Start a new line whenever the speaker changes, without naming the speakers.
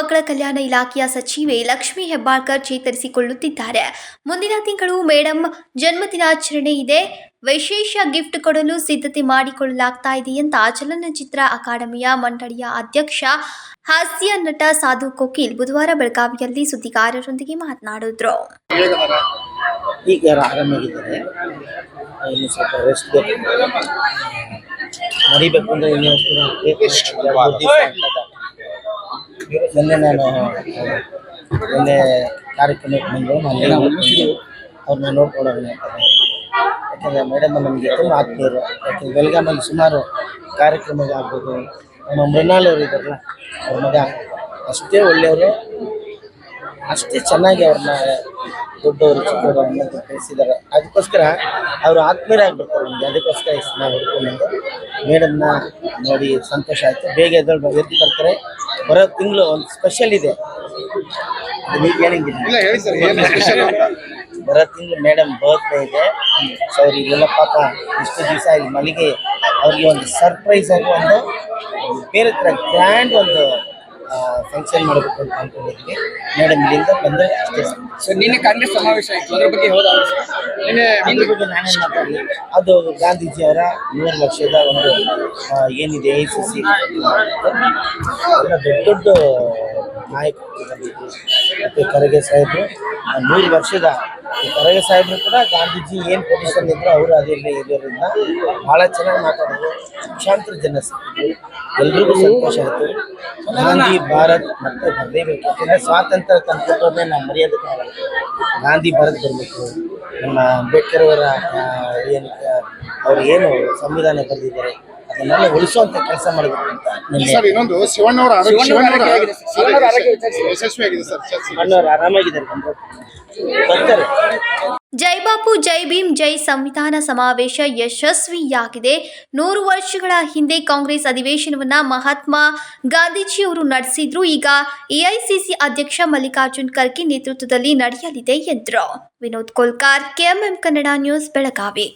ಕಲ್ಯಾಣ ಇಲಾಖೆಯ ಸಚಿವೆ ಲಕ್ಷ್ಮಿ ಹೆಬ್ಬಾಳ್ಕರ್ ಚೇತರಿಸಿಕೊಳ್ಳುತ್ತಿದ್ದಾರೆ. ಮುಂದಿನ ತಿಂಗಳು ಮೇಡಮ್ ಜನ್ಮದಿನಾಚರಣೆ ಇದೆ. ವಿಶೇಷ ಗಿಫ್ಟ್ ಕೊಡಲು ಸಿದ್ಧತೆ ಮಾಡಿಕೊಳ್ಳಲಾಗ್ತಾ ಇದೆ ಅಂತ ಚಲನಚಿತ್ರ ಅಕಾಡೆಮಿಯ ಮಂಡಳಿಯ ಅಧ್ಯಕ್ಷ ಹಾಸ್ಯ ನಟ ಸಾಧು ಕೋಕಿಲ್ ಬುಧವಾರ ಬೆಳಗಾವಿಯಲ್ಲಿ ಸುದ್ದಿಗಾರರೊಂದಿಗೆ ಮಾತನಾಡಿದ್ರು.
ಈಗ ಯಾರು ಆರಾಮಾಗಿದ್ದಾರೆ? ಇನ್ನು ಸ್ವಲ್ಪ ರೆಸ್ಟ್ ಬೇಕು. ಮರಿಬೇಕು ಅಂದ್ರೆ ಇನ್ನೂ ನಿನ್ನೆ ನಾನು ನಿನ್ನೆ ಕಾರ್ಯಕ್ರಮಕ್ಕೆ ಬಂದು ನಾನು ಅವ್ರನ್ನ ನೋಡ್ಕೊಳ್ಳೋಣ ಯಾಕಂದರೆ ಮೇಡಮ್ ನಮಗೆ ತುಂಬ ಆತ್ಮೀಯರು. ಯಾಕೆ ಬೆಳಗಾಮಲ್ಲಿ ಸುಮಾರು ಕಾರ್ಯಕ್ರಮಗಳಾಗ್ಬೋದು ನಮ್ಮ ಮೃಣಾಲ್ ಅವರು ಇದ್ದಾರಲ್ಲ, ಅವ್ರ ಮಗ ಅಷ್ಟೇ ಒಳ್ಳೆಯವರು. ಅಷ್ಟೇ ಚೆನ್ನಾಗಿ ಅವ್ರನ್ನ ದೊಡ್ಡವರು, ಚಿಕ್ಕವರು ಅನ್ನೋದು ಕಳಿಸಿದ್ದಾರೆ ಅದಕ್ಕೋಸ್ಕರ ಅವರು ಆತ್ಮೀಯರಾಗ್ಬಿಡ್ತಾರೆ ನಮಗೆ. ಅದಕ್ಕೋಸ್ಕರ ಇಷ್ಟು ನಾವು ಹುಡ್ಕೊಂಡು ಮೇಡಮ್ನ ನೋಡಿ ಸಂತೋಷ ಆಯಿತು. ಬೇಗ ಎದ್ದು ಬರ್ತಾರೆ. ಬರೋ ತಿಂಗಳು ಒಂದು ಸ್ಪೆಷಲ್ ಇದೆ.
ಇಲ್ಲ ಹೇಳಿ ಸರ್ ಏನು ಸ್ಪೆಷಲ್ ಅಂತ
ಬರೋ ತಿಂಗಳು ಮೇಡಮ್ ಬರ್ತ್ಡೇ ಇದೆ. ಸೊ ಅವ್ರು ಇದೆಲ್ಲ ಪಾಪ ಇಷ್ಟು ದಿವಸ ಮಲ್ಲಿಗೆ ಅವ್ರಿಗೆ ಒಂದು ಸರ್ಪ್ರೈಸ್ ಆಗಿ ಒಂದು ಬೇರೆ ಥರ ಗ್ರ್ಯಾಂಡ್ ಒಂದು ಫಂಕ್ಷನ್ ಮಾಡಬೇಕು ಅಂತ ಅಂದ್ಕೊಂಡಿದ್ದೀನಿ ಮೇಡಮ್ ಇಲ್ಲಿಂದ ಬಂದರೆ ಅಷ್ಟೇ ನಿನ್ನ
ಸರ್ ನಿನ್ನೆ ಕಾಂಗ್ರೆಸ್ ಸಮಾವೇಶ ಆಯಿತು. ಅದ್ರ ಬಗ್ಗೆ ಹೋದ ನಿನ್ನೆ
ಅದ್ರ ಬಗ್ಗೆ ನಾನೇನು ಮಾತಾಡಲಿ ಅದು ಗಾಂಧೀಜಿಯವರ ನೂರು ಲಕ್ಷದ ಒಂದು ಆ, ಏನಿದೆ ಎ ಸಿ ಸಿ ದೊಡ್ಡ ದೊಡ್ಡ ನಾಯಕರು ಬಂದಿದ್ರು ಮತ್ತು ಖರ್ಗೆ ಸಾಹೇಬರು ಆ ನೂರು ವರ್ಷದ ಈ ಸಾಹೇಬ್ರು ಕೂಡ ಗಾಂಧೀಜಿ ಏನ್ ಪೊಸಿಷನ್ ಇದ್ರು ಅವರು ಅದರಲ್ಲಿ ಇರೋದ್ರಿಂದ ಬಹಳ ಚೆನ್ನಾಗಿ ಮಾತಾಡಿದ್ರು. ಲಕ್ಷಾಂತರ ಜನ ಸಿಕ್ಕಿದ್ರು ಎಲ್ರಿಗೂ ಸಂತೋಷ ಆಯ್ತು. ಗಾಂಧಿ ಭಾರತ್ ಮತ್ತೆ ಬರಲೇಬೇಕು. ಯಾಕಂದರೆ ಸ್ವಾತಂತ್ರ್ಯ ತಂದ್ಕೊಟ್ಟವ್ರನ್ನೇ ನಾವು ಮರ್ಯಾದಕ್ಕೆ ಗಾಂಧಿ ಭಾರತ್ ಬರಬೇಕು. ನಮ್ಮ ಅಂಬೇಡ್ಕರ್ ಅವರ ಏನು ಅವ್ರು ಏನು ಸಂವಿಧಾನ ಬರೆದಿದ್ದಾರೆ. ಅದನ್ನೆಲ್ಲ ಉಳಿಸುವಂತ ಕೆಲಸ ಮಾಡಬೇಕು ಅಂತ
ಸರ್ ಇನ್ನೊಂದು ಶಿವಣ್ಣವರ ಆರೋಗ್ಯ
ಶಿವಣ್ಣವ್ರ
ಶಿವಣ್ಣವರ
ಆರೋಗ್ಯ ಆಗಿದೆ. ಶಿವಣ್ಣವ್ರ ಆರೋಗ್ಯ ವಿಚಾರಿಸಿ.
ಯಶಸ್ವಿ ಆಗಿದೆ ಸರ್ ಚರ್ಚೆ.
ಅಣ್ಣವ್ರು ಆರಾಮಾಗಿದ್ದಾರೆ ಬಂದ್ರು ಬರ್ತಾರೆ
ಜೈ ಬಾಪು ಜೈ ಭೀಮ್ ಜೈ ಸಂವಿಧಾನ ಸಮಾವೇಶ ಯಶಸ್ವಿಯಾಗಿದೆ ನೂರು ವರ್ಷಗಳ ಹಿಂದೆ ಕಾಂಗ್ರೆಸ್ ಅಧಿವೇಶನವನ್ನ ಮಹಾತ್ಮ ಗಾಂಧೀಜಿಯವರು ನಡೆಸಿದ್ರು ಈಗ ಎಐಸಿಸಿ ಅಧ್ಯಕ್ಷ ಮಲ್ಲಿಕಾರ್ಜುನ್ ಖರ್ಗೆ ನೇತೃತ್ವದಲ್ಲಿ ನಡೆಯಲಿದೆ ಎಂದರು ವಿನೋದ್ ಕೋಲ್ಕಾರ್ ಕೆಎಂಎಂ ಕನ್ನಡ ನ್ಯೂಸ್ ಬೆಳಗಾವಿ